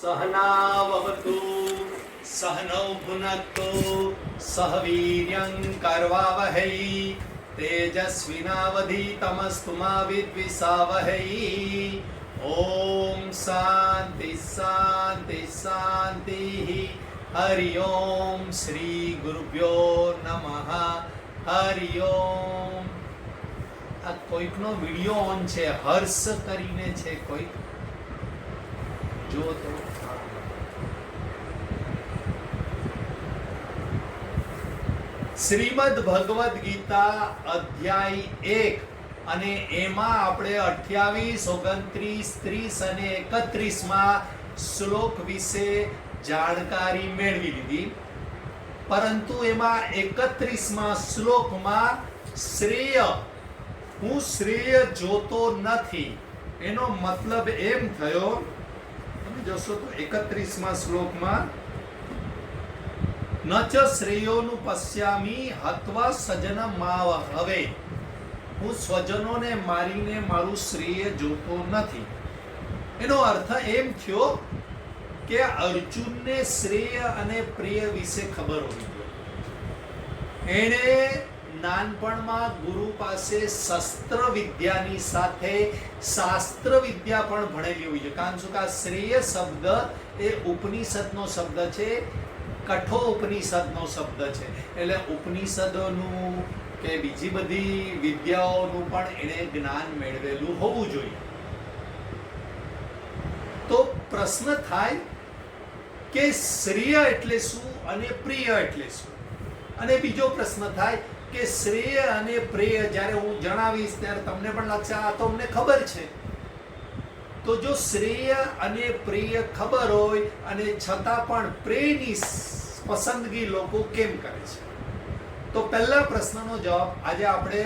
સહનાવતુ સહનૌ ભુનક્તુ સહ વીર્યં કર્વાવહૈ તેજસ્વિનાવધીતમસ્તુ મા વિદ્વિષાવહૈ ઓમ શાંતિ શાંતિ શાંતિ હરિ ઓમ શ્રી ગુરુભ્યો નમઃ હરિ ઓમ આ કોઈકનો વિડિયો ઓન છે, હર્ષ કરીને છે કોઈક જો તો. શ્રીમદ ભગવદ ગીતા અધ્યાય એક. અને એમાં આપણે અઠ્યાવીસ, ઓગણત્રીસ, ત્રીસ અને એકત્રીસમાં શ્લોક વિશે જાણકારી મેળવી લીધી. પરંતુ એમાં એકત્રીસમાં શ્લોકમાં શ્રેય. હું શ્રેય જોતો નથી. એનો મતલબ એમ થયો. તમે જોશો તો એકત્રીસમાં શ્લોકમાં ન શ્રેયોનું પશ્યામી હત્વા સજન માવ. હવે, હું સ્વજનોને મારીને મારું શ્રેય જોતો નથી. એનો અર્થ એમ થયો કે અર્જુનને શ્રેય અને પ્રિય વિશે ખબર હોવી એણે નાનપણમાં ગુરુ પાસે શસ્ત્ર વિદ્યાની સાથે શાસ્ત્ર વિદ્યા પણ ભણેલી હોય છે. કારણ શું? કે આ શ્રેય શબ્દ એ ઉપનિષદનો શબ્દ છે. કઠો ઉપનિષદનો શબ્દ છે. એટલે ઉપનિષદોનું કે બીજી બધી વિદ્યાઓનું પણ એણે જ્ઞાન મેળવેલું હોવું જોઈએ. તો પ્રશ્ન થાય કે શ્રેય એટલે શું અને પ્રિય એટલે શું? અને બીજો પ્રશ્ન થાય કે શ્રેય અને પ્રેય જ્યારે હું જણાવીશ ત્યારે તમને પણ લાગશે, આ તો અમને ખબર છે. તો જો શ્રેય અને પ્રિય ખબર હોય અને છતાં પણ પ્રેયની પસંદગી લોકો કેમ કરે છે? તો પહેલા પ્રશ્નનો જવાબ આજે આપણે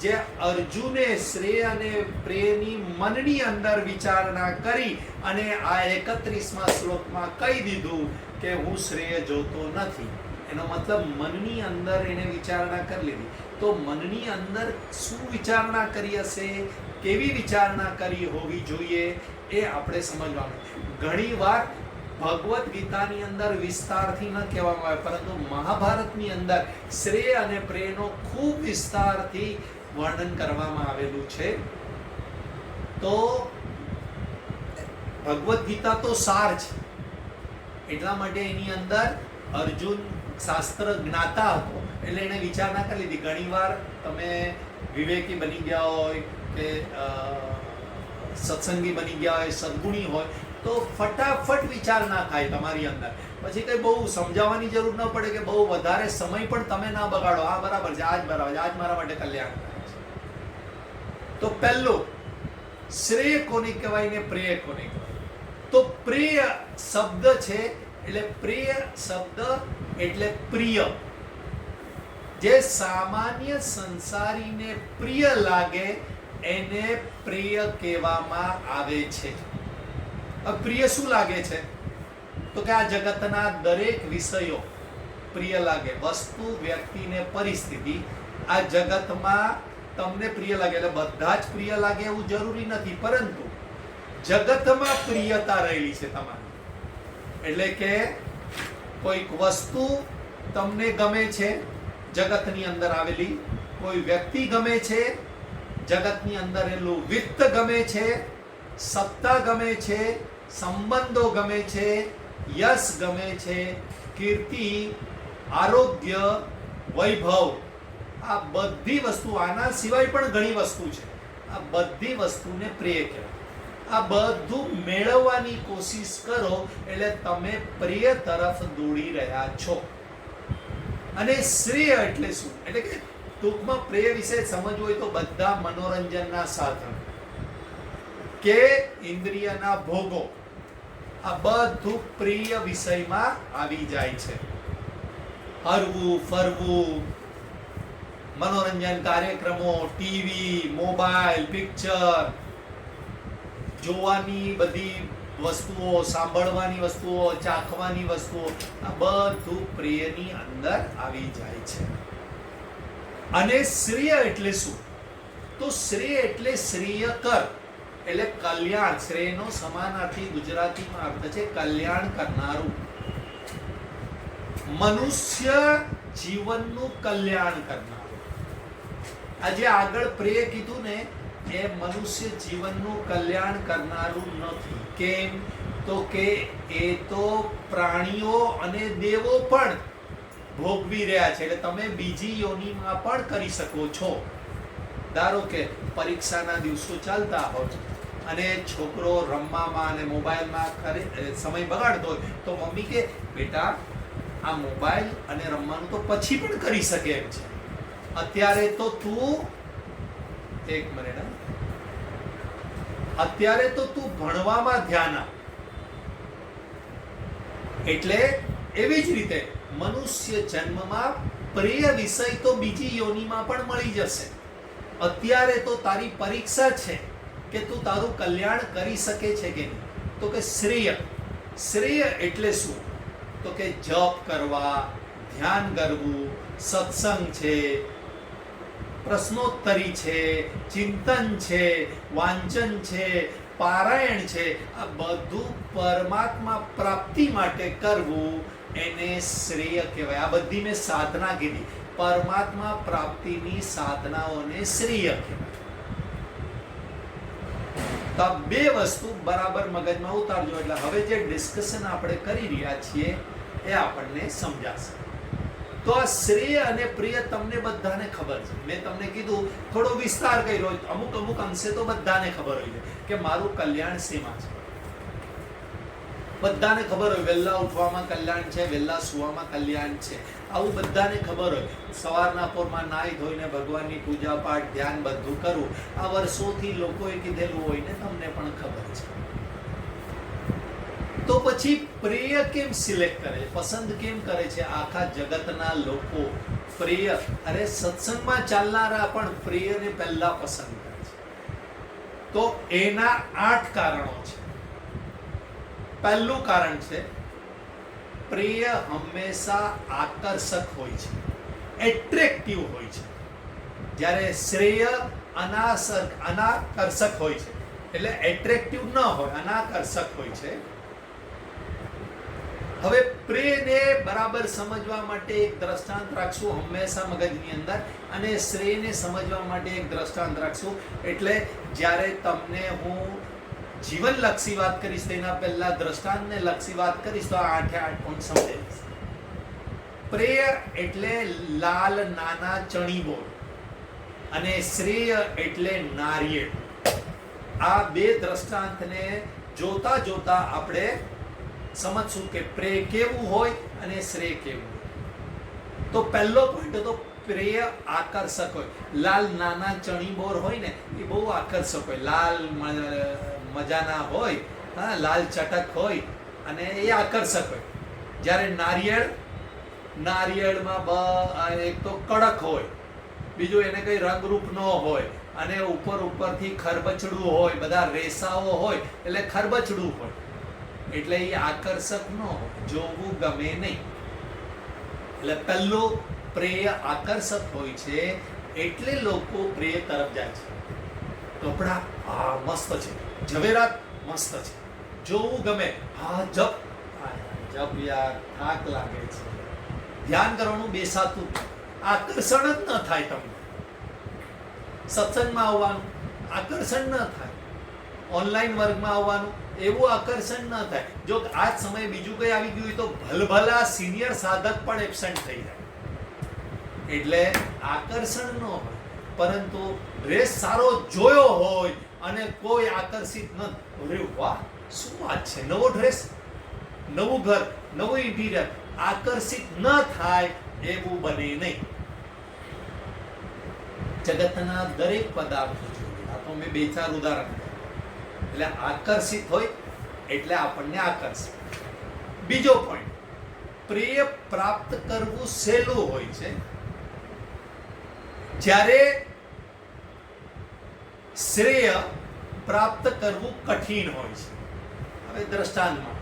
જે અર્જુને શ્રેય અને પ્રેયની મનની અંદર વિચારણા કરી અને આ એકત્રીસમાં શ્લોકમાં કહી દીધું કે હું શ્રેય જોતો નથી. એનો મતલબ મનની અંદર એને વિચારણા કરી લીધી. તો મનની અંદર શું વિચારણા કરી હશે? કેવી વિચારણા કરી હોવી જોઈએ એ આપણે સમજવાનું. ઘણી વાર ભગવદ્ ગીતાની અંદર વિસ્તારથી ન કહેવામાં આવે, પરંતુ મહાભારતની અંદર શ્રેય અને પ્રેયનો ખૂબ વિસ્તારથી વર્ણન કરવામાં આવેલું છે. તો ભગવદ્ ગીતા તો સાર છે. એટલા માટે એની અંદર અર્જુન શાસ્ત્ર જ્ઞાતા હતો, એટલે એને વિચારણા કરી લીધી. ઘણીવાર તમે વિવેકી બની ગયા હોય કે સત્સંગી બની ગયા હોય, સદગુણી હોય તો ફટાફટ વિચાર ના થાય તમારી અંદર. પછી કઈ બહુ સમજાવવાની જરૂર ન પડે કે બહુ વધારે સમય પણ તમે ના બગાડો. આ બરાબર છે, આજ બરાબર છે, આજ મારા માટે કલ્યાણ તો પહેલું, શ્રેય કોને કહેવાય ને પ્રેય કોને કહેવાય? તો પ્રિય શબ્દ છે એટલે પ્રિય શબ્દ એટલે પ્રિય. જે સામાન્ય સંસારીને પ્રિય લાગે, એને પ્રિય કહેવામાં આવે છે. પ્રિય શું લાગે છે? તો કે આ જગતના દરેક વિષયો પ્રિય લાગે. વસ્તુ, વ્યક્તિને પરિસ્થિતિ, આ જગતમાં તમને પ્રિય લાગે. એટલે બધા જ પ્રિય લાગે એવું જરૂરી નથી. પરંતુ જગતમાં પ્રિયતા રહેલી છે તમારી. એટલે કે કોઈક વસ્તુ તમને ગમે છે, જગતની અંદર આવેલી. કોઈ વ્યક્તિ ગમે છે, જગતની અંદર રહેલું વિત્ત ગમે છે, સત્તા ગમે છે સંબંધો ગમે છે, યશ ગમે છે, કીર્તિ, આરોગ્ય, વૈભવ. આ બધી વસ્તુ આના સિવાય પણ ઘણી વસ્તુ છે. આ બધી વસ્તુને પ્રિય કહેવાય. આ બધું મેળવવાની કોશિશ કરો એટલે તમે પ્રિય તરફ દોડી રહ્યા છો. અને શ્રેય એટલે શું? એટલે કે ટૂંકમાં પ્રિય વિશે સમજવું હોય તો બધા મનોરંજનના સાધન. કે ઇન્દ્રિયના ભોગો. આ બધું પ્રિય વિષયમાં આવી જાય છે. હરવું, ફરવું, મનોરંજન કાર્યક્રમો, ટીવી, મોબાઈલ, પિક્ચર, જોવાની બધી વસ્તુઓ, સાંભળવાની વસ્તુઓ, ચાખવાની વસ્તુઓ, આ બધું પ્રિયની અંદર આવી જાય છે. અને શ્રેય એટલે શું? તો શ્રેય એટલે શ્રેય કર. એટલે કલ્યાણ, શ્રેયનો સમાનાર્થી ગુજરાતીમાં અર્થ છે કલ્યાણ કરનારું. મનુષ્ય જીવનનું કલ્યાણ કરનારું. આજે આગળ પ્રે કીધું ને એ મનુષ્ય જીવનનું કલ્યાણ કરનારું નથી. કેમ? તો કે એ તો પ્રાણીઓ અને દેવો પણ ભોગવી રહ્યા છે. એટલે તમે બીજી યોનિમાં પણ કરી શકો છો. ધારો કે પરીક્ષાના દિવસો ચાલતા હોય. અને છોકરો રમવામાં અને મોબાઈલમાં ખરે સમય બગાડતો હોય તો મમ્મી કે, બેટા, આ મોબાઈલ અને રમવાનું તો પછી પણ કરી શકે એમ છે. અત્યારે તો તું, એક મિનિટ અત્યારે તો તું ભણવામાં ધ્યાન આપ. એટલે એવી જ રીતે મનુષ્ય જન્મમાં પ્રિય વિષય તો બીજી યોનિમાં પણ મળી જશે. અત્યારે તો તારી પરીક્ષા છે. કે તું તારું કલ્યાણ કરી શકે છે કે નહીં? તો કે શ્રેય. શ્રેય એટલે શું? તો કે જપ કરવા, ધ્યાન કરવું, સત્સંગ છે, પ્રશ્નોત્તરી છે, ચિંતન છે, વાંચન છે, પારાયણ છે. આ બધું પરમાત્મા પ્રાપ્તિ માટે કરવું એને શ્રેય કહેવાય. આ બધી મેં સાધના કીધી. પરમાત્મા પ્રાપ્તિની સાધનાઓને શ્રેય કહેવાય. બે વસ્તુ બરાબર મગજમાં ઉતારજો. એટલે હવે જે ડિસ્કશન આપણે કરી રહ્યા છીએ એ આપણને સમજાશે. તો આ શ્રેય અને પ્રિય તમને બધાને ખબર છે. મેં તમને કીધું, થોડો વિસ્તાર કર્યો અમુક અમુક અંશે તો બધાને ખબર હોય છે કે મારું કલ્યાણ શેમાં છે? બધાને ખબર હોય વહેલા ઉઠવામાં કલ્યાણ છે વહેલા સુવામાં કલ્યાણ છે. આવું બધાને ખબર હોય. સવારના પોરમાં નાહી ધોઈને ભગવાનની પૂજા પાઠ, ધ્યાન બધું કરવું આ વર્ષોથી લોકોએ કીધેલું હોય ને, તમને પણ ખબર છે. તો પછી પ્રિય કેમ સિલેક્ટ કરે છે? પસંદ કેમ કરે છે આખા જગતના લોકો? પ્રિય. અરે, સત્સંગમાં ચાલનારા પણ પ્રિયને પહેલા પસંદ કરે છે. તો એના આઠ કારણો છે. પહેલું કારણ છે, પ્રિય હંમેશા આકર્ષક હોય છે એટ્રેક્ટિવ હોય છે. જ્યારે શ્રેય અનાસક અનાકર્ષક હોય છે. એટલે એટ્રેક્ટિવ ન હોય, અનાકર્ષક હોય છે. હવે પ્રેને બરાબર સમજવા માટે એક દ્રષ્ટાંત રાખશું હંમેશા મગજની અંદર અને શ્રેયને સમજવા માટે એક દ્રષ્ટાંત રાખશું. એટલે જ્યારે તમને હું જીવનલક્ષી વાત કરીશ તેના પહેલા દ્રષ્ટાંતને લક્ષી વાત કરીશ તો આ આઠે આઠ પોઈન્ટ સમજે પ્રેય એટલે લાલ નાના ચણી અને શ્રેય એટલે નારિયેળ. આ બે દ્રષ્ટાંતને જોતા જોતા આપણે સમજશું કે પ્રેય કેવું હોય અને શ્રેય કેવું હોય. તો પહેલો પોઈન્ટ હતો પ્રેય આકર્ષક હોય. લાલ નાના ચણી બોર હોય ને એ બહુ આકર્ષક હોય. લાલ મજાના હોય, હા, લાલ ચટક હોય અને એ આકર્ષક હોય. જ્યારે નારિયેળ, નારિયેળમાં બ એક તો કડક હોય. બીજું એને કંઈ રંગરૂપ ન હોય અને ઉપર ઉપરથી ખરબચડું હોય, બધા રેસાઓ હોય, એટલે ખરબચડું હોય. એટલે એ આકર્ષક ન જોવું ગમે નહીં. એટલે પહેલું પ્રેય આકર્ષક હોય છે, એટલે લોકો પ્રેય તરફ જાય છે. કપડા મસ્ત છે. ઝવેરાત મસ્ત છે. જોવું ગમે. હા જપ જપ યાર, થાક લાગે છે. ધ્યાન કરવાનું બેસાતું આકર્ષણ જ ન થાય તમને. સત્સંગમાં આવવાનું આકર્ષણ ન થાય. ઓનલાઈન વર્ગમાં આવવાનું એવું આકર્ષણ ન થાય. જો આ જ સમયે બીજું કંઈ આવી ગયું હોય તો ભલભલા સિનિયર સાધક પણ એબસેન્ટ થઈ જાય. એટલે આકર્ષણ ન હોય. પરંતુ ડ્રેસ સારો જોયો હોય અને કોઈ આકર્ષિત ન અરે વાહ, શું વાત છે? નવો ડ્રેસ નવું ઘર, નવું ઇન્ટિરિયર આકર્ષિત ન થાય એવું બને નહીં. જગતના દરેક પદાર્થો જોઈએ. તો મેં બે ચાર ઉદાહરણ એટલે આકર્ષિત હોય એટલે આપણને આકર્ષિત. બીજો પોઈન્ટ પ્રિય પ્રાપ્ત કરવું સહેલું હોય છે. જ્યારે શ્રેય પ્રાપ્ત કરવું કઠિન હોય છે. હવે દ્રષ્ટાંતમાં,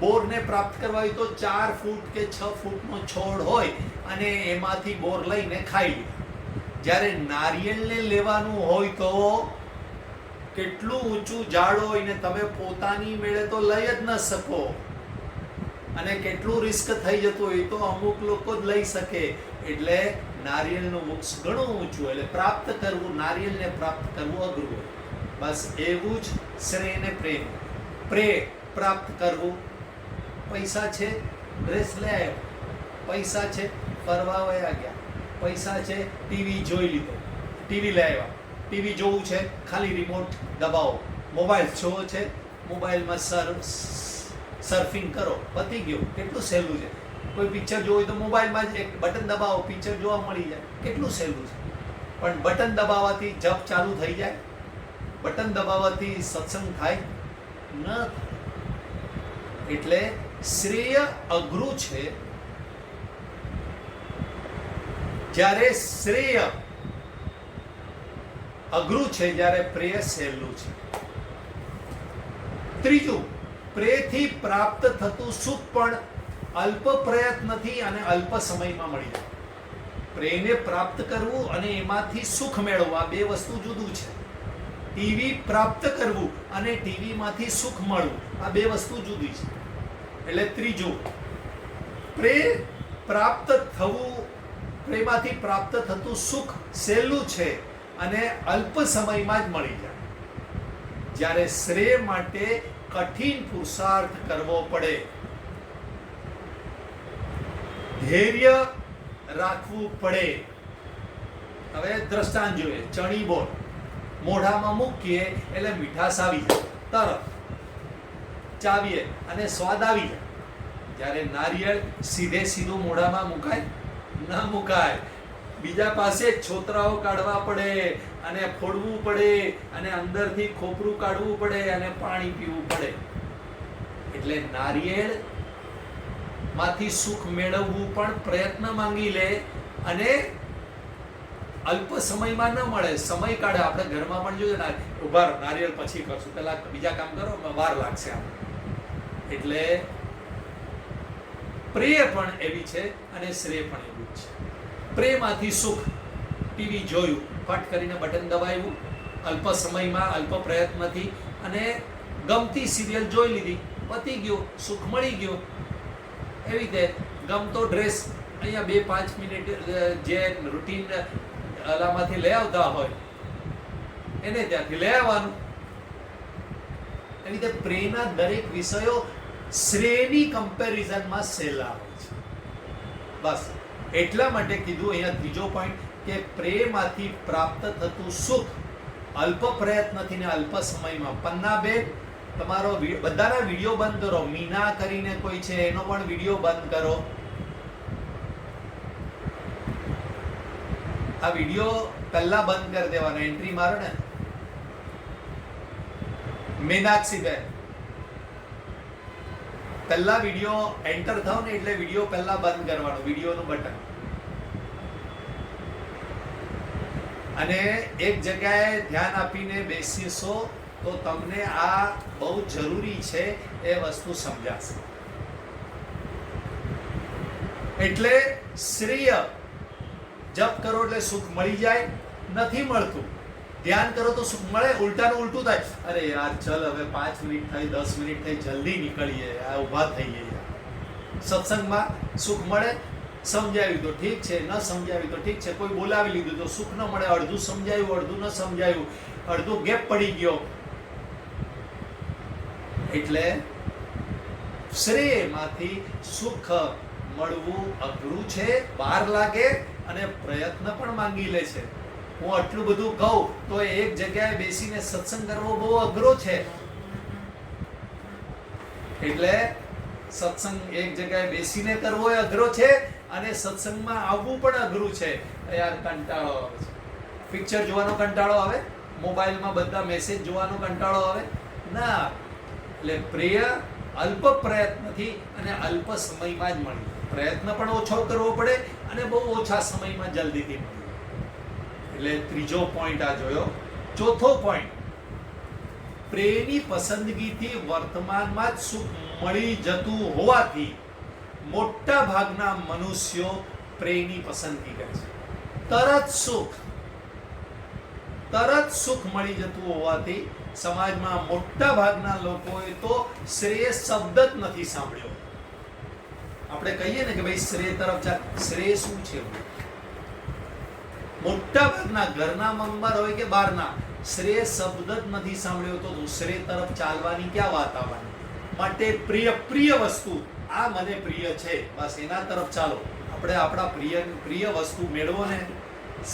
બોરને પ્રાપ્ત કરવા હોય તો ચાર ફૂટ કે છ ફૂટનો છોડ હોય અને એમાંથી બોર લઈને ખાઈ લે. જ્યારે નારિયેળને લેવાનું હોય તો કેટલું ઊંચું ઝાડ હોય ને તમે પોતાની મેળે તો લઈ જ ન શકો. અને કેટલું રિસ્ક થઈ જતું હોય તો અમુક લોકો જ લઈ શકે. એટલે નારિયેળનું વૃક્ષ ઘણું ઊંચું એટલે પ્રાપ્ત કરવું, નારિયેળને પ્રાપ્ત કરવું અઘરું હોય. બસ એવું જ શ્રેયને પ્રેમ. પ્રે પ્રાપ્ત કરવું. પૈસા છે ડ્રેસ લઈ આવ્યો પૈસા છે, ફરવા વયા ગયા. પૈસા છે ટીવી જોઈ લીધો. ટીવી લઈ આવ્યા. ટીવી જોવું છે, ખાલી રિમોટ દબાવો. મોબાઈલ જોવો છે મોબાઈલમાં સર સર્ફિંગ કરો. પતી ગયું. કેટલું સહેલું છે. કોઈ પિક્ચર જોવું તો મોબાઈલમાં જ એક બટન દબાવો પિક્ચર જોવા મળી જાય. કેટલું સહેલું છે. પણ બટન દબાવવાથી જપ ચાલુ થઈ જાય. બટન દબાવવાથી સત્સંગ થાય ન થાય. એટલે શ્રેય અઘરું છે. જ્યારે શ્રેય અઘરું છે, જ્યારે પ્રેય સહેલું છે. ત્રીજું, પ્રેયથી પ્રાપ્ત થતું સુખ પણ અલ્પ પ્રયત્નથી અને અલ્પ સમયમાં મળી જાય. પ્રેયને પ્રાપ્ત કરવું અને એમાંથી સુખ મેળવવા બે વસ્તુ જુદું છે. ટીવી પ્રાપ્ત કરવું અને ટીવીમાંથી સુખ મળવું, આ બે વસ્તુ જુદી છે. એટલે ત્રીજું, પ્રેમ પ્રાપ્ત થવું, પ્રેમાંથી પ્રાપ્ત થતું સુખ સહેલું છે અને અલ્પ સમયમાં જ મળી જાય. જ્યારે શ્રેય માટે કઠિન પુરુષાર્થ કરવો પડે ધૈર્ય રાખવું પડે. હવે દ્રષ્ટાંત જોઈએ. ચણી બોલ. મોઢામાં મૂકીએ એટલે મીઠાશ આવી જાય. તરત ચાવીએ અને સ્વાદ આવી જાય. જ્યારે નારિયેળ સીધે સીધું મોઢામાં મુકાય? ન મુકાય. બીજા પાસે છોતરાઓ કાઢવા પડે અને ફોડવું પડે અને અંદરથી ખોપરું કાઢવું પડે અને પાણી પીવું પડે. એટલે નારિયેળ માંથી સુખ મેળવવું પણ પ્રયત્ન માંગી લે અને અલ્પ સમયમાં ન મળે. સમય કાઢે. આપણે ઘરમાં પણ જોઈએ ના ઊભા નારિયેળ પછી કરશું. પેલા બીજા કામ કરો વાર લાગશે આપણે એટલે પ્રેય પણ એવી છે અને શ્રેય પણ એવું જ છે. પ્રેમાંથી સુખ. ટીવી જોયું, ફટ કરીને બટન દબાવ્યું, અલ્પ સમયમાં, અલ્પ પ્રયત્નથી અને ગમતી સિરિયલ જોઈ લીધી, પતી ગયો, સુખ મળી ગયું. એવી રીતે ગમતો ડ્રેસ અહીંયા બે પાંચ મિનિટ જે રૂટીન અલામાંથી લઈ આવતા હોય, એને ત્યાંથી લઈ આવવાનું. એવી રીતે પ્રેમના દરેક વિષયો શ્રેણી કમ્પેરિઝનમાં સહેલા હોય છે. બસ, એટલા માટે કીધું અહીંયા ત્રીજો પોઈન્ટ કે પ્રેમમાંથી પ્રાપ્ત થતું સુખ અલ્પ પ્રયત્નથી ને અલ્પ સમયમાં. પન્નાબેન તમારો બધાના વીડિયો બંધ કરો. મીના કરીને કોઈ છે, એનો પણ વીડિયો બંધ કરો. આ વીડિયો પહેલા બંધ કરી દેવાનો, એન્ટ્રી મારો ને. મીનાક્ષી બેન પહેલા વીડિયો એન્ટર થાવ ને એટલે વીડિયો પહેલા બંધ કરવાનો, વિડીયોનું બટન. અને એક જગ્યાએ ધ્યાન આપીને બેસીશો. તો તમને આ બહુ જરૂરી છે એ વસ્તુ સમજાશે. એટલે શ્રેય જપ કરો એટલે સુખ મળી જાય, નથી મળતું. ધ્યાન કરો તો સુખ મળે, ઉલટાનું ઉલટું થાય. અરે યાર, ચલ હવે પાંચ મિનિટ થઈ, દસ મિનિટ થઈ, જલ્દી નીકળીએ, આ ઊભા થઈએ સત્સંગમાં સુખ મળે સમજાવ્યું તો ઠીક છે, ન સમજાવ્યું તો ઠીક છે, કોઈ બોલાવી લીધું તો સુખ ન મળે, અડધું સમજાયું, અડધું ન સમજાયું, અડધું ગેપ પડી ગયો એટલે શ્રેયમાંથી સુખ મળવું અઘરું છે બહાર લાગે અને પ્રયત્ન પણ માંગી લે છે. હું આટલું બધું કહું તો એક જગ્યાએ બેસીને સત્સંગ કરવો બહુ અઘરો છે. એટલે સત્સંગ એક જગ્યાએ બેસીને કરવો એ અઘરો છે અને સત્સંગમાં આવવું પણ અઘરું છે. યાર, કંટાળો આવે છે. પિક્ચર જોવાનો કંટાળો આવે? મોબાઈલમાં બધા મેસેજ જોવાનો કંટાળો આવે? ના. એટલે પ્રેય અલ્પ પ્રયત્નથી અને અલ્પ સમયમાં જ મળી પ્રયત્ન પણ ઓછો કરવો પડે અને બહુ ઓછા સમયમાં જલ્દીથી મળી એટલે ત્રીજો પોઈન્ટ આ જોયો. ચોથો પોઈન્ટ પ્રેયની પસંદગીથી વર્તમાનમાં જ સુખ મળી જતું હોવાથી મોટા ભાગના મનુષ્યો પ્રેયની પસંદગી કરે છે. તરત સુખ. તરત સુખ મળી જતું હોવાથી સમાજમાં મોટા ભાગના લોકોએ તો શ્રેય શબ્દ જ નથી સાંભળ્યો. આપણે કહીએ ને કે ભાઈ શ્રેય તરફ જા, શ્રેય શું છે? મોટા ભાગના ઘરના મંબર હોય કે બહારના, શ્રેય શબ્દ જ નથી સાંભળ્યો તો શ્રેય તરફ ચાલવાની ક્યાં વાત આવવાની? માટે પ્રિય પ્રિય વસ્તુ, આ મને પ્રિય છે. બસ એના તરફ ચાલો. આપણે આપણા પ્રિય પ્રિય વસ્તુ મેળવો ને.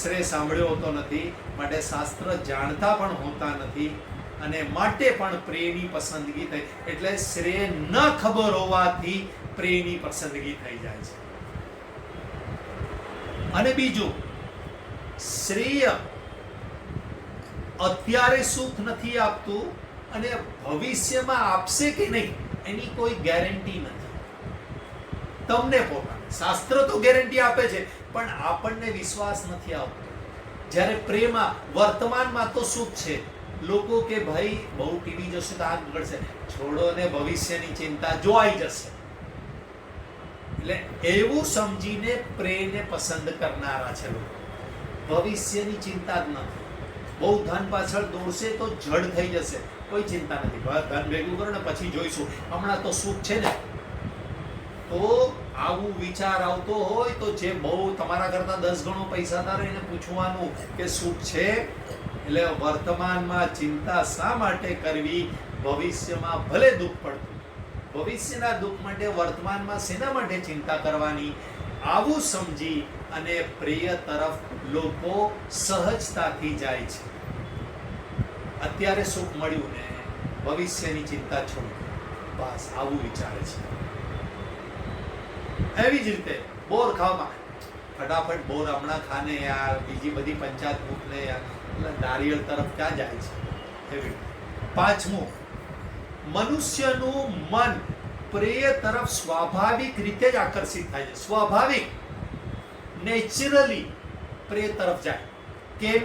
શ્રેય સાંભળ્યો હોતો નથી, માટે શાસ્ત્ર જાણતા પણ હોતા નથી. અને માટે પણ પ્રેયની પસંદગી થઈ. એટલે શ્રેય ન ખબર હોવાથી પ્રેયની પસંદગી થઈ જાય છે. અને બીજું, શ્રેય અત્યારે સુખ નથી આપતું અને ભવિષ્યમાં આપશે કે નહીં, એની કોઈ ગેરંટી નથી. તમને પોતાને. શાસ્ત્ર તો ગેરંટી આપે છે, પણ આપણને વિશ્વાસ નથી આવતો. જ્યારે પ્રેમા વર્તમાનમાં તો સુખ છે. લોકો કે ભાઈ, બહુ ટીવી જશે તો આગ બગડશે. છોડો ને ભવિષ્યની ચિંતા જોવાઈ જશે. એટલે એવું સમજીને પ્રેમને પસંદ કરનારા છે લોકો. ભવિષ્યની ચિંતા જ નથી. બહુ ધન પાછળ દોડશે તો જડ થઈ જશે. કોઈ ચિંતા નથી. ધન ભેગું કરો ને પછી જોઈશું. હમણાં તો સુખ છે ને? તો આવું વિચાર આવતો હોય તો જે બહુ તમારા કરતા દસ ગણો પૈસાદાર એને પૂછવાનું કે સુખ છે? એટલે વર્તમાનમાં ચિંતા શા માટે કરવી? ભવિષ્યમાં ભલે દુઃખ પડતું, ભવિષ્યના દુઃખ માટે, વર્તમાનમાં શેના માટે ચિંતા કરવાની? આવું સમજી અને પ્રિય તરફ લોકો સહજતાથી જાય છે. અત્યારે સુખ મળ્યું ને, ભવિષ્યની ચિંતા છોડી બસ, આવું વિચારે છે. એવી જ રીતે, બોર ખાવામાં. ફટાફટ બોર હમણાં ખાને યાર, બીજી બધી પંચાયત મૂકને યાર. એટલે નારિયેળ તરફ ક્યાં જાય છે? એવી પાંચમું. મનુષ્યનું મન પ્રેય તરફ સ્વાભાવિક રીતે જ આકર્ષિત થાય છે. સ્વાભાવિક, નેચરલી પ્રેય તરફ જાય. કેમ?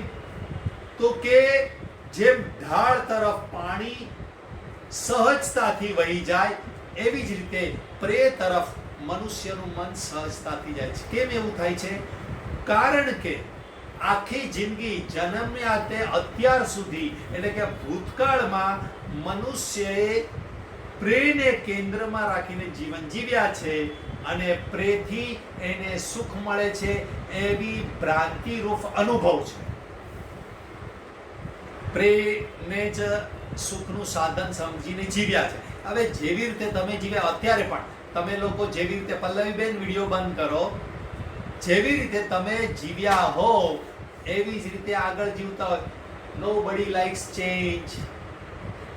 તો કે જેમ ઢાળ તરફ પાણી સહજતાથી વહી જાય, એવી જ રીતે પ્રેય તરફ મનુષ્યનું મન સહજતાથી જાય છે. કેમ એવું થાય છે? કારણ કે આખી જિંદગી જન્મ્યા તે અત્યાર સુધી, એટલે કે ભૂતકાળમાં મનુષ્યએ પ્રેને કેન્દ્રમાં રાખીને જીવન જીવ્યા છે અને પ્રેથી એને સુખ મળે છે એવી ભ્રાંતિરૂપ અનુભવ છે. પ્રેને જ સુખનું સાધન સમજીને જીવ્યા છે. હવે જેવી રીતે તમે જીવ્યા અત્યારે પણ, તમે લોકો જેવી રીતે પલ્લવીબેન વીડિયો બંધ કરો, જેવી રીતે તમે જીવ્યા હો એવી જ રીતે આગળ જીવતા હોય. નો બડી લાઇક્સ ચેન્જ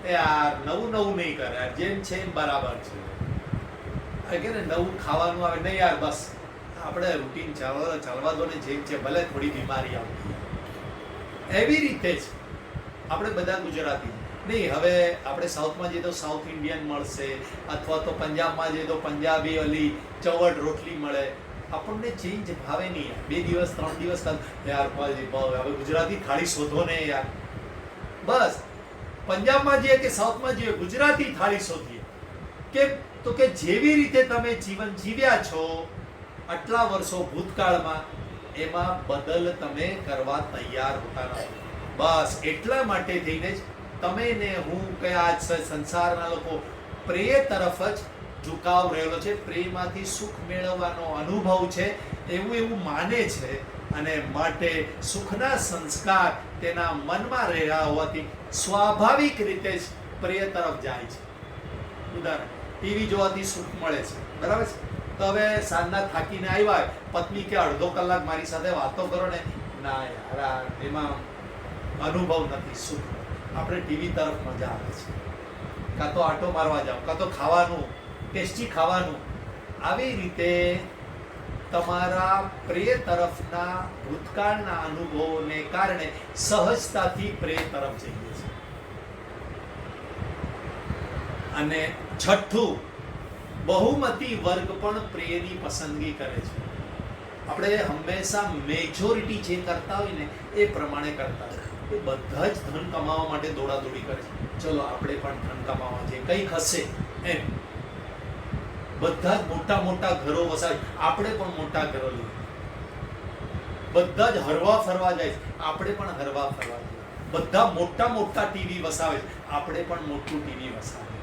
યાર, નવું નવું નહીં કરે. જેમ છે એમ બરાબર છે. કે ને નવું ખાવાનું આવે. નહીં યાર, બસ. આપણે રૂટીન ચાલવા ચાલવા દો ને જેમ છે, ભલે થોડી બીમારી આવતી એવી રીતે જ આપણે બધા ગુજરાતી. નહીં, હવે આપણે સાઉથમાં જઈએ તો સાઉથ ઇન્ડિયન મળશે. અથવા તો પંજાબમાં જઈએ તો પંજાબી અલી, ચવડ રોટલી મળે. આપણને ચેન્જ ભાવે નહીં બે દિવસ, ત્રણ દિવસ યાર હવે ગુજરાતી થાળી શોધો ને યાર. બસ. પંજાબમાં જઈએ કે સાઉથમાં જઈએ ગુજરાતી થાળી શોધીએ. કે તો કે જેવી રીતે તમે જીવન જીવ્યા છો, આટલા વર્ષો ભૂતકાળમાં, એમાં બદલ તમે કરવા તૈયાર હોતા નથી. બસ. એટલા માટે થઈને જ તમે ને હું કે આ સંસારના લોકો પ્રેય તરફ જ ઝુકાવ રહેલો છે. પ્રેમમાંથી સુખ મેળવવાનો અનુભવ છે. એવું એવું માને છે અને માટે સુખના સંસ્કાર તેના મનમાં રહ્યા હોવાથી સ્વાભાવિક રીતે જ પ્રિય તરફ જાય છે. ઉદાહરણ, ટીવી જોવાથી સુખ મળે છે. બરાબર છે? તો હવે સાંજના થાકીને આવ્યા પત્ની કે અડધો કલાક મારી સાથે વાતો કરો ને, ના યાર એમાં અનુભવ નથી, સુખ. આપણે ટીવી તરફ મજા આવે છે. કાં તો આટો મારવા જાઓ, કાં તો ખાવાનું ટેસ્ટી ખાવાનું. આવી રીતે તમારા પ્રેય તરફના ભૂતકાળના અનુભવોને કારણે સહજતાથી પ્રેય તરફ જઈએ છીએ. અને છઠ્ઠું, બહુમતી વર્ગ પણ પ્રેયની પસંદગી કરે છે. આપણે હંમેશા મેજોરિટી જે કરતા હોય ને, એ પ્રમાણે કરતા હોય. એ બધા જ ધન કમાવા માટે દોડાદોડી કરે છે. ચલો, આપણે પણ ધન કમાવા જે કંઈક હશે, એમ. બધા જ મોટા મોટા ઘરો વસાય. આપણે પણ મોટા ઘરો લઈએ. બધા જ હરવા ફરવા જાય આપણે પણ હરવા ફરવા જઈએ. બધા મોટા મોટા ટીવી વસાવે આપણે પણ મોટું ટીવી વસાવે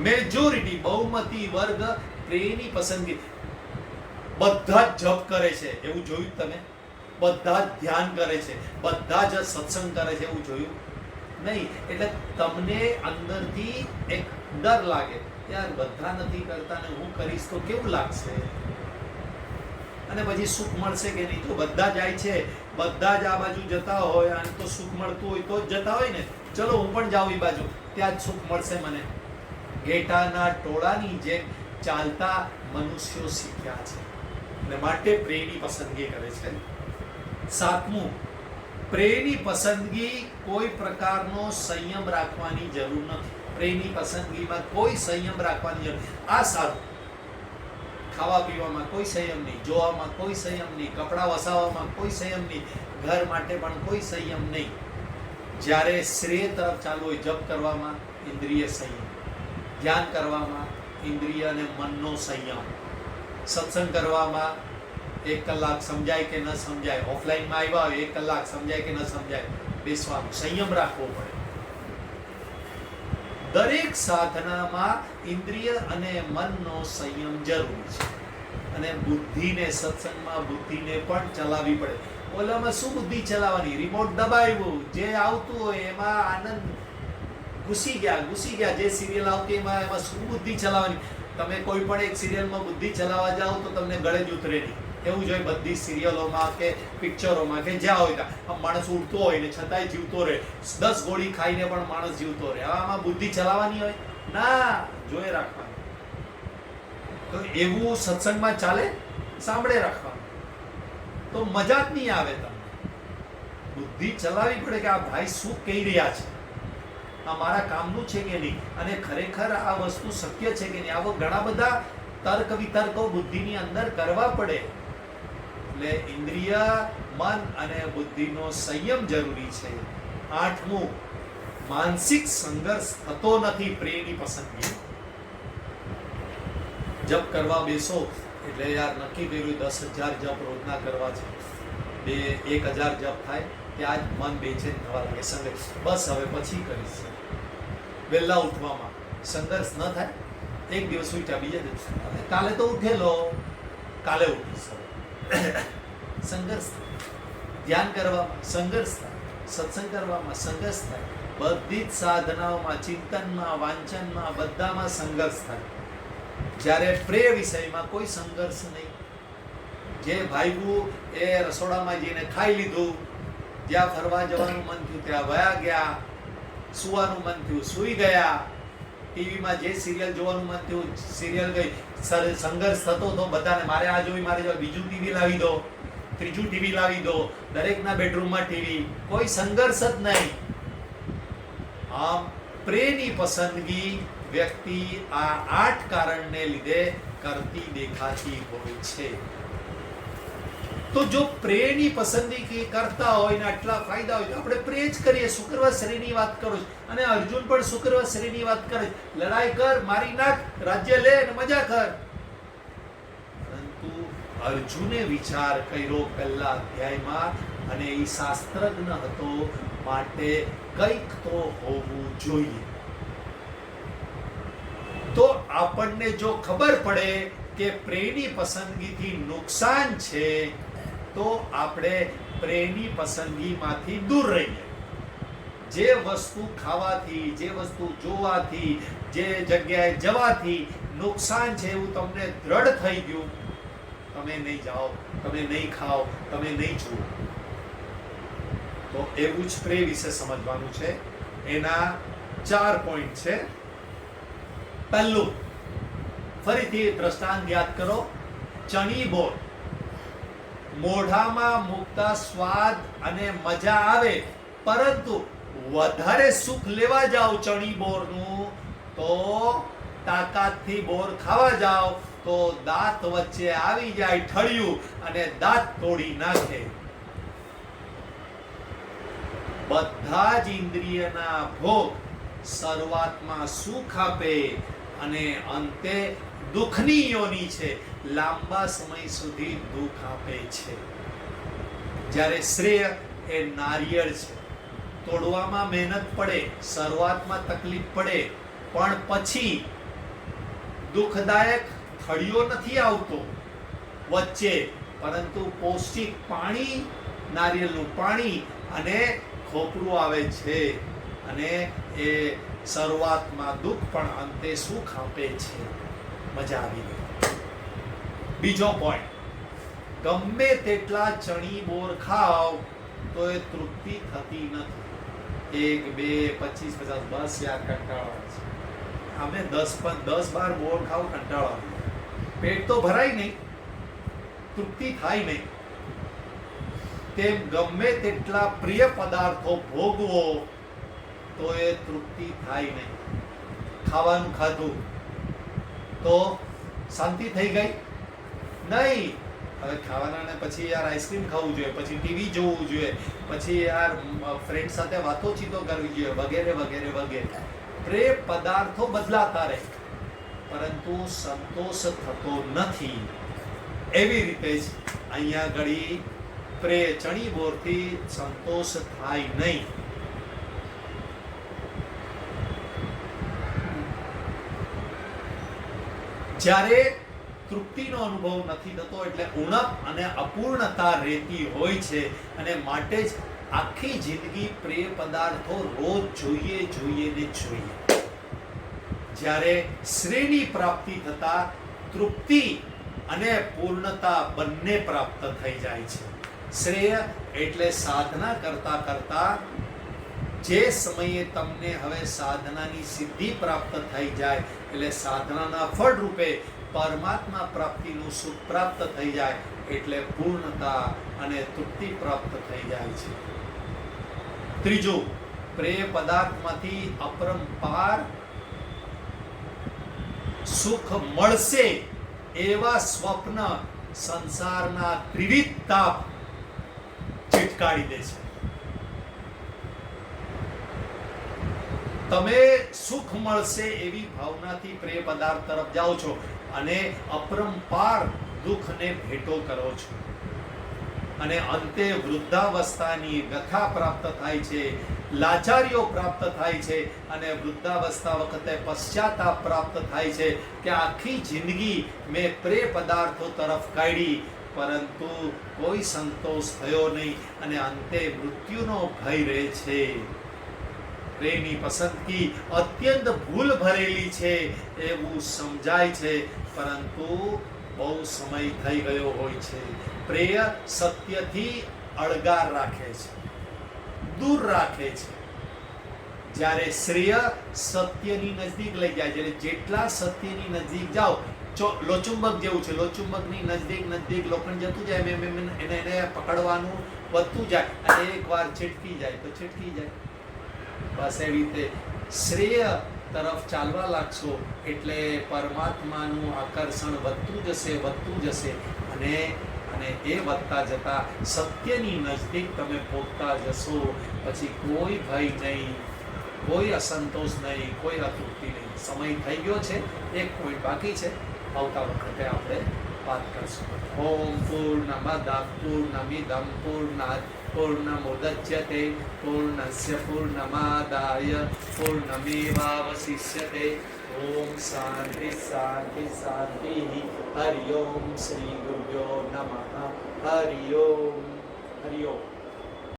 મેજોરિટી બહુમતી વર્ગ પ્રેની પસંદગી. બધા જ જપ કરે છે. એવું જોયું તમે? બધા જ ધ્યાન કરે છે. બધા જ સત્સંગ કરે છે. એવું જોયું? નહીં. એટલે તમને અંદરથી એક ડર લાગે. યાર, બધા નથી કરતા ને હું કરીશ તો કેવું લાગશે? અને પછી સુખ મળશે કે નહીં? તો બધા જાય છે. બધા જ આ બાજુ જતા હોય અને તો સુખ મળતું હોય તો જ જતા હોય ને. ચલો, હું પણ જાઉં એ બાજુ. ત્યાં જ સુખ મળશે મને. ઘેટાના ટોળાની જેમ ચાલતા મનુષ્યો શીખ્યા છે. અને માટે પ્રેમની પસંદગી કરે છે. સાતમું, પ્રેમની પસંદગી કોઈ પ્રકારનો સંયમ રાખવાની જરૂર નથી. પ્રેની પસંદગીમાં કોઈ સંયમ રાખવાની જરૂર આ સારું. ખાવા પીવામાં કોઈ સંયમ નહીં. જોવામાં કોઈ સંયમ નહીં. કપડાં વસાવવામાં કોઈ સંયમ નહીં. ઘર માટે પણ કોઈ સંયમ નહીં. જ્યારે શ્રેય તરફ ચાલુ હોય જપ કરવામાં ઇન્દ્રિય સંયમ. ધ્યાન કરવામાં ઇન્દ્રિય અને મનનો સંયમ. સત્સંગ કરવામાં એક કલાક સમજાય કે ન સમજાય. ઓફલાઈનમાં આવ્યા હોય, એક કલાક સમજાય કે ન સમજાય. બેસવાનું. સંયમ રાખવો પડે. દરેક સાધનામાં ઇન્દ્રિય અને મનનો સંયમ જરૂરી છે. અને બુદ્ધિને સત્સંગમાં બુદ્ધિને પણ ચલાવવી પડે. ઓલામાં શું બુદ્ધિ ચલાવવાની? રિમોટ દબાવ્યું, જે આવતું હોય એમાં આનંદ ઘૂસી ગયા ઘૂસી ગયા. જે સિરિયલ આવતી એમાં એમાં શું બુદ્ધિ ચલાવવાની? તમે કોઈ પણ એક સિરિયલમાં બુદ્ધિ ચલાવવા જાઓ તો તમને ગળે જ ઉતરે નહીં. એવું જોઈએ બધી સિરિયલોમાં કે પિક્ચરોમાં કે જ્યાં હોય ત્યાં. માણસ ઉડતો હોય ને છતાંય જીવતો રહે. દસ ગોળી ખાઈને પણ માણસ જીવતો રહે. આમાં બુદ્ધિ ચલાવવાની હોય? ના, જોઈ રાખવાની. તો એવું સત્સંગમાં ચાલે? સાંભળે રાખવાનું. તો મજા જ નહીં આવે તમને. બુદ્ધિ ચલાવવી પડે કે આ ભાઈ શું કહી રહ્યા છે? આ મારા કામનું છે કે નહીં? અને ખરેખર આ વસ્તુ શક્ય છે કે નહીં? આવો ઘણા બધા તર્ક વિતર્કો બુદ્ધિની અંદર કરવા પડે. એટલે ઇન્દ્રિય, મન અને બુદ્ધિનો સંયમ જરૂરી છે. આઠમું, માનસિક સંઘર્ષ થતો નથી પ્રેમની પસંદગી. જપ કરવા બેસો, એટલે યાર નક્કી કર્યું દસ હજાર જપ રોજના કરવા છે. બે, એક હજાર જપ થાય, ત્યાં જ મન બેચેન થવા લાગે. સંઘર્ષ બસ હવે પછી કરીશ. વહેલા ઉઠવામાં સંઘર્ષ ન થાય, એક દિવસ ઉઠ્યા, બીજા દિવસ. કાલે તો ઉઠેલો. કાલે ઉઠીશ. સંઘર્ષ થાય. ધ્યાન કરવામાં સંઘર્ષ થાય. સત્સંગ કરવામાં સંઘર્ષ થાય. બધી જ સાધનાઓમાં, ચિંતનમાં, વાંચનમાં, બધામાં સંઘર્ષ થાય. જ્યારે પ્રેય વિષયમાં કોઈ સંઘર્ષ નહીં. જે ભાગ્યું એ રસોડામાં જઈને ખાઈ લીધું, જ્યાં ફરવા જવાનું મન થયું, ત્યાં વયા ગયા, સુવાનું મન થયું, સૂઈ ગયા, ટીવીમાં જે સિરિયલ જોવાનું મન થયું, સિરિયલ ગઈ સંઘર્ષ થતો હતો બધાને મારે આ જોઈ, મારે જોઈ બીજું ટીવી લાવી દો, ત્રીજું ટીવી લાવી દો, દરેકના બેડરૂમમાં ટીવી કોઈ સંઘર્ષ જ નહીં. આમ પ્રેની પસંદગી વ્યક્તિ આ આઠ કારણને લીધે કરતી દેખાતી હોય છે. તો જો પ્રેની પસંદગી કરતા હોય ને આટલા ફાયદા હોય તો આપણે પ્રે જ કરીએ, શુક્રવાર શ્રીની વાત કરો. અને અર્જુન પણ શુક્રવાર શ્રીની વાત કરે લડાઈ કર, મારી નાખ, રાજ્ય લે અને મજા કર. પરંતુ અર્જુને વિચાર કર્યો પહેલા અધ્યાયમાં, અને એ શાસ્ત્રજ્ઞ હતો, માટે કંઈક તો હોવું જોઈએ. તો આપણને જો ખબર પડે કે પ્રેની પસંદગીથી નુકસાન છે તો આપણે પ્રેની પસંદગીમાંથી દૂર રહીએ. જે વસ્તુ ખાવાથી, જે વસ્તુ જોવાથી, જે જગ્યાએ જવાથી નુકસાન છે એવું તમને દ્રઢ થઈ ગયું, તમે નહીં જાઓ, તમે નહીં ખાઓ, તમે નહીં જુઓ. તો એવું જ પ્રે વિશે સમજવાનું છે. એના ચાર પોઈન્ટ છે. પહેલું, ફરીથી દ્રષ્ટાંત યાદ કરો. ચણી બોર મોઢામાં મૂકતા સ્વાદ અને મજા આવે, પરંતુ વધારે સુખ લેવા જાઓ ચણી બોરનું, તો તાકાતથી બોર ખાવા જાઓ, તો દાંત વચ્ચે આવી જાય ઠળિયું અને દાંત તોડી નાખે. બધા જ ઇન્દ્રિયના ભોગ શરૂઆતમાં સુખ આપે અને અંતે દુઃખની યોની છે. લાંબા સમય સુધી દુઃખ આપે છે. જ્યારે શ્રેય એ નારિયેળ છે. તોડવામાં મહેનત પડે, શરૂઆતમાં તકલીફ પડે, પણ પછી દુઃખદાયક થળિયો નથી આવતો. વચ્ચે, પરંતુ પૌષ્ટિક પાણી, નારિયેળનું પાણી અને ખોપરું આવે છે. અને એ શરૂઆતમાં દુઃખ પણ અંતે સુખ આપે છે. મજા આવી ગઈ. બીજો પોઈન્ટ ગમે તેટલા ચણી બોર ખાવ તો એ તૃપ્તિ થતી નથી. એક, બે, પચીસ, પચાસ, બસ યાર કંટાળો અમે દસ પણ દસ બાર બોર ખાવ કંટાળો પેટ તો ભરાય નહીં. તૃપ્તિ થાય નહીં. તેમ ગમે તેટલા પ્રિય પદાર્થો ભોગવો, તો એ તૃપ્તિ થાય નહીં. ખાવાનું ખાધું, તો શાંતિ થઈ ગઈ? નહીં. હવે ખાવાના પછી યાર આઈસ્ક્રીમ ખાવું જોઈએ, પછી ટીવી જોવું જોઈએ, પછી યાર ફ્રેન્ડ સાથે વાતો ચીતો કરવી જોઈએ, વગેરે વગેરે વગેરે. પ્રેય પદાર્થો બદલાતા રહે, પરંતુ સંતોષ થતો નથી. એવી રીતે જ અહીંયા ઘડી પ્રેય ચણી બોરથી સંતોષ થાય નહીં. જ્યારે તૃપ્તિનો અનુભવ નથી થતો એટલે ઉણપ અને અપૂર્ણતા રહેતી હોય છે અને માટે જ આખી જિંદગી પ્રિય પદાર્થો રોજ જોઈએ જોઈએ ને જોઈએ. જ્યારે શ્રેણી પ્રાપ્તિ થતા તૃપ્તિ અને પૂર્ણતા બંને પ્રાપ્ત થઈ જાય છે. શ્રેય એટલે સાધના કરતા કરતા જે સમયે તમને હવે સાધનાની સિદ્ધિ પ્રાપ્ત થઈ જાય, એટલે સાધનાના ફળ રૂપે પરમાત્મા પ્રાપ્તિનું સુખ પ્રાપ્ત થઈ જાય એટલે પૂર્ણતા અને તૃપ્તિ પ્રાપ્ત થઈ જાય છે. ત્રીજું, પ્રેય પદાર્થમાંથી અપરંપાર સુખ મળશે એવા સ્વપ્ન સંસારના ત્રિવિધ તાપ ચીટકાડી દે છે. તમે સુખ મળશે એવી ભાવનાથી પ્રેય પદાર્થ તરફ જાઓ છો. અને અપરંપાર દુઃખને ભેટો કરો છો. અને અંતે વૃદ્ધાવસ્થાની ગથા પ્રાપ્ત થાય છે, લાચારીઓ પ્રાપ્ત થાય છે અને વૃદ્ધાવસ્થા વખતે પશ્ચાતાપ પ્રાપ્ત થાય છે કે આખી જિંદગી મેં પ્રે પદાર્થો તરફ કાઢી, પરંતુ કોઈ સંતોષ થયો નહીં અને અંતે મૃત્યુનો ભય રહે છે. પ્રેમની પસંદગી અત્યંત ભૂલ ભરેલી છે, એવું સમજાય છે પરંતુ બહુ સમય થઈ ગયો હોય છે. પ્રેય સત્યથી અળગાર રાખે છે. દૂર રાખે છે. જ્યારે શ્રેય સત્યની નજીક લઈ જાય, જ્યારે જેટલા સત્યની નજીક જાઓ લોચુંબક જેવું છે. લોચુંબકની નજદીક નજદીક લોખંડ જતું જાય એમ એમ, એને એને પકડવાનું વધતું જાય અને એકવાર છેટકી જાય, તો છેટકી જાય. બસ એવી રીતે શ્રેય તરફ ચાલવા લાગશો, એટલે પરમાત્માનું આકર્ષણ વધતું જશે વધતું જશે. અને અને એ વધતા જતા સત્યની નજદીક તમે પહોંચતા જશો. પછી કોઈ ભય નહીં, કોઈ અસંતોષ નહીં, કોઈ અતૃપ્તિ નહીં. સમય થઈ ગયો છે, એક પોઈન્ટ બાકી છે. આવતા વખતે આપણે વાત કરશું. ઓમ પૂર્ણમદ પૂર્ણમિદમ પૂર્ણાત પૂર્ણમુદચ્યતે પૂર્ણસ્ય પૂર્ણમાદાય પૂર્ણમેવાવશિષ્યતે ઓમ શાંતિ શાંતિ શાંતિ હરિ ઓમ શ્રી ગુરુભ્યો નમઃ હરિ ઓમ હરિ ઓમ